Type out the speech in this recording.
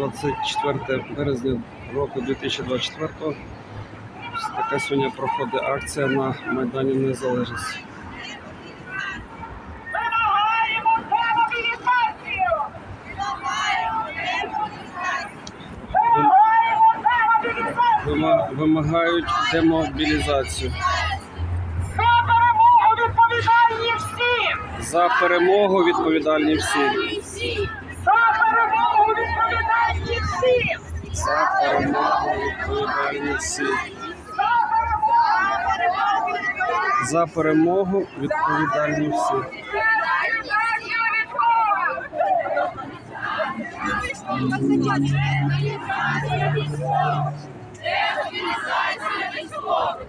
24 березня року 2024. Така сьогодні проходить акція на Майдані Незалежності. Вимагають демобілізацію. За перемогу відповідальні всі! За перемогу відповідальні всі. за перемогу відповідальні всі. За перемогу відповідальні всі. Децивілізація військових.